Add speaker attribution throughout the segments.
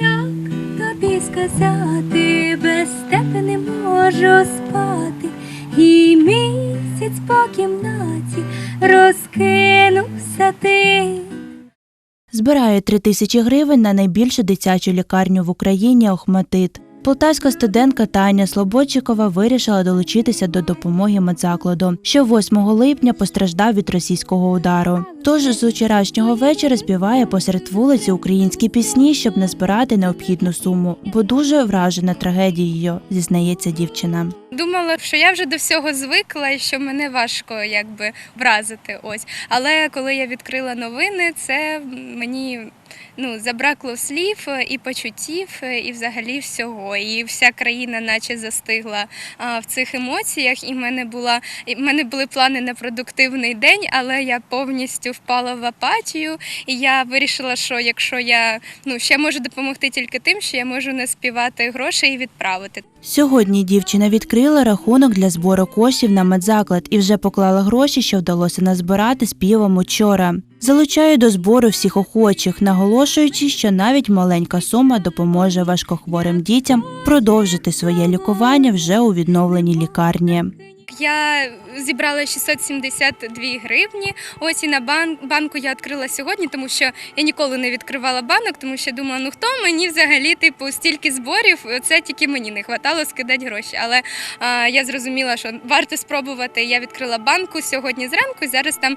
Speaker 1: Як тобі сказати, без тебе не можу спати, і місяць по кімнаті розкинувся ти.
Speaker 2: Збирає три тисячі гривень на найбільшу дитячу лікарню в Україні Охматит. Полтавська студентка Таня Слободчикова вирішила долучитися до допомоги медзакладу, що 8 липня постраждав від російського удару. Тож з вчорашнього вечора співає посеред вулиці українські пісні, щоб не збирати необхідну суму, бо дуже вражена трагедією, зізнається дівчина.
Speaker 3: Думала, що я вже до всього звикла і що мене важко якби вразити. Ось. Але коли я відкрила новини, це мені ну, забракло слів і почуттів, і взагалі всього. І вся країна наче застигла а, в цих емоціях. І в мене була в мене були плани на продуктивний день, але я повністю впала в апатію. І я вирішила, що якщо я ну ще можу допомогти тільки тим, що я можу не співати гроші і відправити.
Speaker 2: Сьогодні дівчина відкрила рахунок для збору коштів на медзаклад і вже поклала гроші, що вдалося назбирати співом учора. Залучає до збору всіх охочих, наголошуючи, що навіть маленька сума допоможе важкохворим дітям продовжити своє лікування вже у відновленій лікарні.
Speaker 3: Я зібрала 672 гривні. Ось і на бан- банку я відкрила сьогодні, тому що я ніколи не відкривала банок, тому що думала, ну хто мені взагалі типу стільки зборів, це тільки мені не хватало скидати гроші. Але а, я зрозуміла, що варто спробувати. Я відкрила банку сьогодні зранку. Зараз там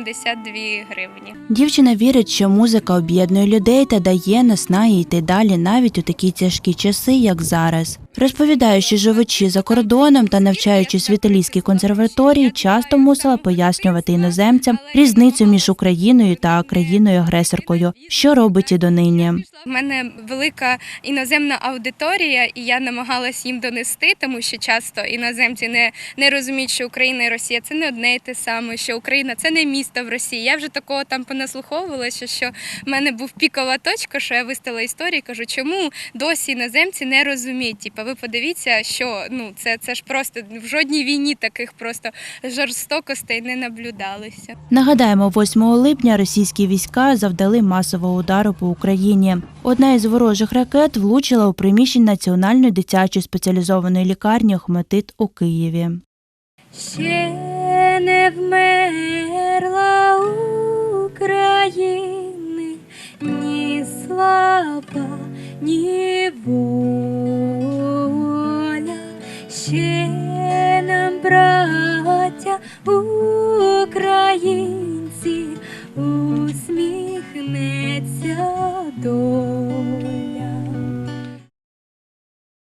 Speaker 3: 1382 гривні.
Speaker 2: Дівчина вірить, що музика об'єднує людей та дає наснаги йти далі навіть у такі тяжкі часи, як зараз. Розповідає, що живучи за кордоном та навчаючись в італійській консерваторії, часто мусила пояснювати іноземцям різницю між Україною та країною-агресоркою, що робить і донині.
Speaker 3: У мене велика іноземна аудиторія, і я намагалась їм донести, тому що часто іноземці не, не розуміють, що Україна і Росія це не одне і те саме, що Україна це не місто в Росії. Я вже такого там понаслуховувалася, що в мене був пікова точка, що я виставила історію, кажу, чому досі іноземці не розуміють. Типа, ви подивіться, що ну це, це ж просто в жодній війні таких просто жорстокостей не наблюдалося.
Speaker 2: Нагадаємо, 8 липня російські війська завдали масового удару по Україні. Одна із ворожих ракет влучила у приміщення Національної дитячої спеціалізованої лікарні Охматит у Києві.
Speaker 1: Ще не вмерла України ні слава, ні воля. Ще нам, браття українці, усміхнеться.